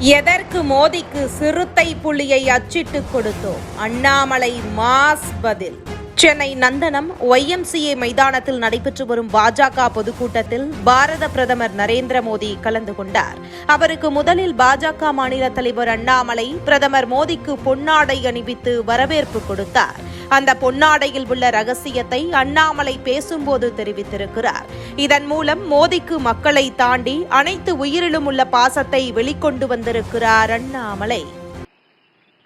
எதற்கு மோதிக்கு சிறுத்தை புலியை அச்சிட்டு கொடுத்தோம்? அண்ணாமலை மாஸ் பதில். சென்னை நந்தனம் ஒய்எம்சிஏ மைதானத்தில் நடைபெற்று வரும் பாஜக பொதுக்கூட்டத்தில் பாரத பிரதமர் நரேந்திர மோடி கலந்து கொண்டார். அவருக்கு முதலில் பாஜக மாநில தலைவர் அண்ணாமலை பிரதமர் மோடிக்கு பொன்னாடை அணிவித்து வரவேற்பு கொடுத்தார். அந்த பொன்னாடையில் உள்ள ரகசியத்தை அண்ணாமலை பேசும்போது தெரிவித்திருக்கிறார். இதன் மூலம் மோதிக்கு மக்களை தாண்டி அனைத்து உயிரிலும் உள்ள பாசத்தை வெளிக்கொண்டு வந்திருக்கிறார் அண்ணாமலை.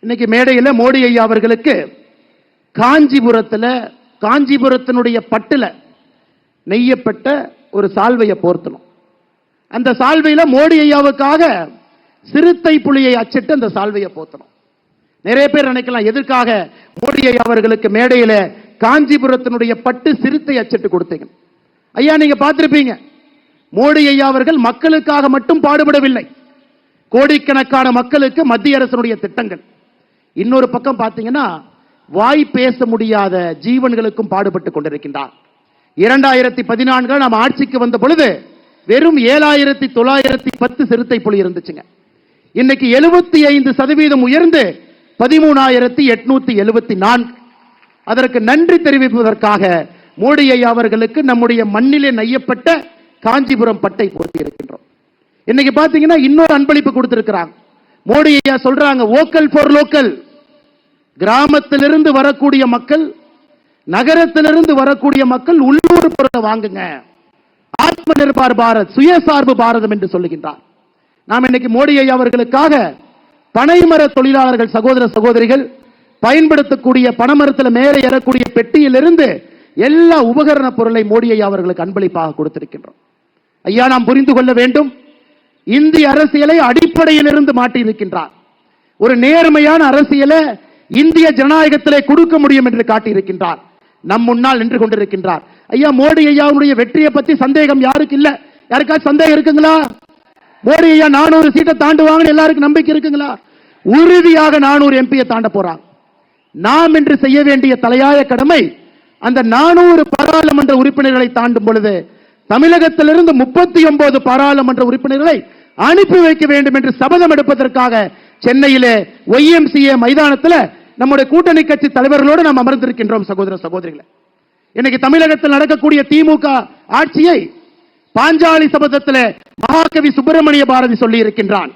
இன்னைக்கு மேடையில் மோடி ஐயா அவர்களுக்கு காஞ்சிபுரத்தில் காஞ்சிபுரத்தினுடைய பட்டில் நெய்யப்பட்ட ஒரு சால்வையை போர்த்தணும். அந்த சால்வையில் மோடி ஐயாவுக்காக சிறுத்தை புலியை அச்சிட்டு அந்த சால்வையை போர்த்தணும். நிறைய பேர் நினைக்கலாம் எதற்காக மோடி ஐயா அவர்களுக்கு மேடையில காஞ்சிபுரத்தினுடைய பட்டு சிறுத்தை அச்சிட்டு கொடுத்தீங்க. ஐயா நீங்க பார்த்திருப்பீங்க. மோடி ஐயா அவர்கள் மக்களுக்காக மட்டும் பாடுபடவில்லை. கோடிக்கணக்கான மக்களுக்கு மத்திய அரசினுடைய திட்டங்கள். இன்னொரு பக்கம் பார்த்தீங்கன்னா வாய் பேச முடியாத ஜீவன்களுக்கும் பாடுபட்டு கொண்டிருக்கின்றார். இரண்டாயிரத்தி பதினான்கு நாம் ஆட்சிக்கு வந்த பொழுது வெறும் ஏழாயிரத்தி தொள்ளாயிரத்தி பத்து சிறுத்தை புலி இருந்துச்சுங்க. இன்னைக்கு எழுபத்தி ஐந்து சதவீதம் உயர்ந்து பதிமூணாயிரத்தி எட்நூத்தி எழுபத்தி நான்கு. அதற்கு நன்றி தெரிவிப்பதற்காக மோடி ஐயா அவர்களுக்கு நம்முடைய மண்ணிலே நெய்யப்பட்ட காஞ்சிபுரம் பட்டை போட்டி இருக்கின்றோம் இன்னைக்கு பாத்தீங்கன்னா இன்னொரு அன்பளிப்பு கொடுத்திருக்கிறாங்க. மோடி ஐயா சொல்றாங்க ஓக்கல் ஃபார் லோக்கல் கிராமத்திலிருந்து வரக்கூடிய மக்கள் நகரத்திலிருந்து வரக்கூடிய மக்கள் உள்ளூர் பொருளை வாங்குங்க. ஆத்ம நிர்பார் பாரத் சுயசார்பு பாரதம் என்று சொல்லுகின்றார். நாம் இன்னைக்கு மோடி ஐயா அவர்களுக்காக பனைமர தொழிலாளர்கள் சகோதர சகோதரிகள் பயன்படுத்தக்கூடிய பனைமரத்தில் மேலே ஏறக்கூடிய பெட்டியிலிருந்து எல்லா உபகரண பொருளை மோடியை அவர்களுக்கு அன்பளிப்பாக கொடுத்திருக்கின்றோம். ஐயா நாம் புரிந்து கொள்ள வேண்டும் இந்திய அரசியலை அடிப்படையிலிருந்து மாட்டி இருக்கின்றார் ஒரு நேர்மையான அரசியலை இந்திய ஜனநாயகத்திலே கொடுக்க முடியும் என்று காட்டியிருக்கின்றார். நம் முன்னால் நின்று கொண்டிருக்கின்றார். ஐயா மோடி ஐயாவுடைய வெற்றியை பத்தி சந்தேகம் யாருக்கு இல்லை யாருக்காச்சும் சந்தேகம் இருக்குங்களா? மோடி ஐயா நானூறு சீட்டை தாண்டுவாங்கன்னு எல்லாருக்கும் நம்பிக்கை இருக்குங்களா? உறுதியாக நானூறு எம்பியை தாண்ட போறாங்க நாம் இன்று செய்ய வேண்டிய தலையாய கடமை அந்த நானூறு பாராளுமன்ற உறுப்பினர்களை தாண்டும் பொழுது தமிழகத்திலிருந்து முப்பத்தி ஒன்பது பாராளுமன்ற உறுப்பினர்களை அனுப்பி வைக்க வேண்டும் என்று சபதம் எடுப்பதற்காக சென்னையிலே ஒய்எம்சிஏ மைதானத்தில் நம்முடைய கூட்டணி கட்சி தலைவர்களோடு நாம் அமர்ந்திருக்கின்றோம் சகோதர சகோதரிகளை. இன்னைக்கு தமிழகத்தில் நடக்கக்கூடிய திமுக ஆட்சியை பாஞ்சாலி சபதத்தில் மகாகவி சுப்பிரமணிய பாரதி சொல்லி இருக்கின்றான்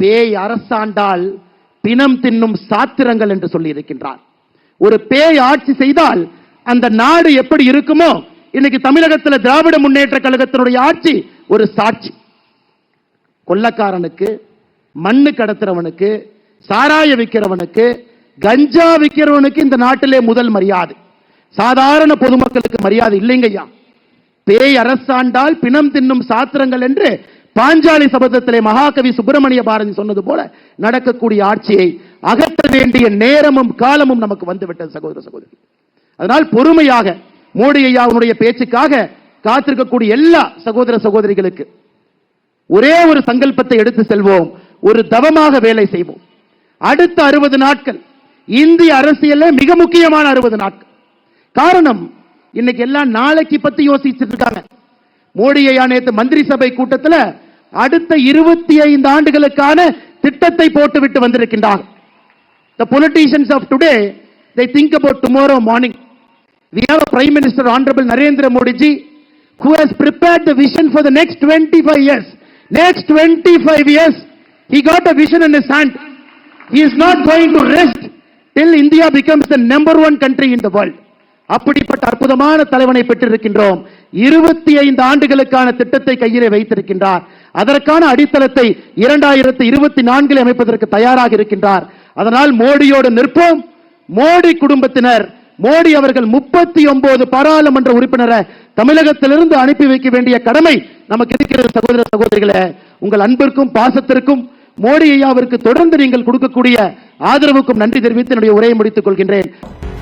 பேய் அரசாண்டால் பிணம் தின்னும் சாத்திரங்கள் என்று சொல்லி இருக்கின்றான் ஒரு பேய் ஆட்சி செய்தால் அந்த நாடு எப்படி இருக்குமோ இன்னைக்கு தமிழகத்தில் திராவிட முன்னேற்ற கழகத்தினுடைய ஆட்சி ஒரு சாட்சி. கொள்ளக்காரனுக்கு மண்ணு கடத்துறவனுக்கு சாராய விற்கிறவனுக்கு கஞ்சா விற்கிறவனுக்கு இந்த நாட்டிலே முதல் மரியாதை. சாதாரண பொதுமக்களுக்கு மரியாதை இல்லைங்கய்யா. பேய் அரசாண்டால் பிணம் தின்னும் சாத்திரங்கள் என்று பாஞ்சாலி சபதத்திலே மகாகவி சுப்பிரமணிய பாரதி சொன்னது போல நடக்கக்கூடிய ஆட்சியை அகற்ற வேண்டிய நேரமும் காலமும் நமக்கு வந்துவிட்டது சகோதர சகோதரி. அதனால் பொறுமையாக மோடி ஐயாவுடைய பேச்சுக்காக காத்திருக்கக்கூடிய எல்லா சகோதர சகோதரிகளுக்கு ஒரே ஒரு சங்கல்பத்தை எடுத்து செல்வோம் ஒரு தவமாக வேலை செய்வோம். அடுத்த அறுபது நாட்கள் இந்திய அரசியலில் மிக முக்கியமான அறுபது நாட்கள். காரணம் இன்னைக்கு எல்லாம் நாளைக்கு பத்தி யோசிச்சுட்டு இருக்காங்க மோடி ஐயா மந்திரி சபை கூட்டத்தில் அடுத்த இருபத்தி ஐந்து ஆண்டுகளுக்கான திட்டத்தை போட்டு விட்டு வந்திருக்கின்றார் the politicians of today they think about tomorrow morning we have a prime minister honourable Narendra Modiji who has prepared the vision for the next twenty five years next twenty five years he got a vision in his hand he is not going to rest till India becomes the number one country in the world அப்படிப்பட்ட அற்புதமான தலைவனை பெற்றிருக்கின்றோம். இருபத்தி ஐந்து ஆண்டுகளுக்கான திட்டத்தை கையிலே வைத்திருக்கின்றார். அதற்கான அடித்தளத்தை இரண்டாயிரத்தி இருபத்தி நான்கில் அமைப்பதற்கு தயாராக இருக்கின்றார். அதனால் மோடியோடு நிற்போம். மோடி குடும்பத்தினர் மோடி அவர்கள் முப்பத்தி ஒன்பது பாராளுமன்ற உறுப்பினரை தமிழகத்திலிருந்து அனுப்பி வைக்க வேண்டிய கடமை நமக்கு இருக்கிறது சகோதர சகோதரிகளே. உங்கள் அன்பிற்கும் பாசத்திற்கும் மோடி ஐயாவிற்கு தொடர்ந்து நீங்கள் கொடுக்கக்கூடிய ஆதரவுக்கும் நன்றி தெரிவித்து என்னுடைய உரையை முடித்துக் கொள்கின்றேன்.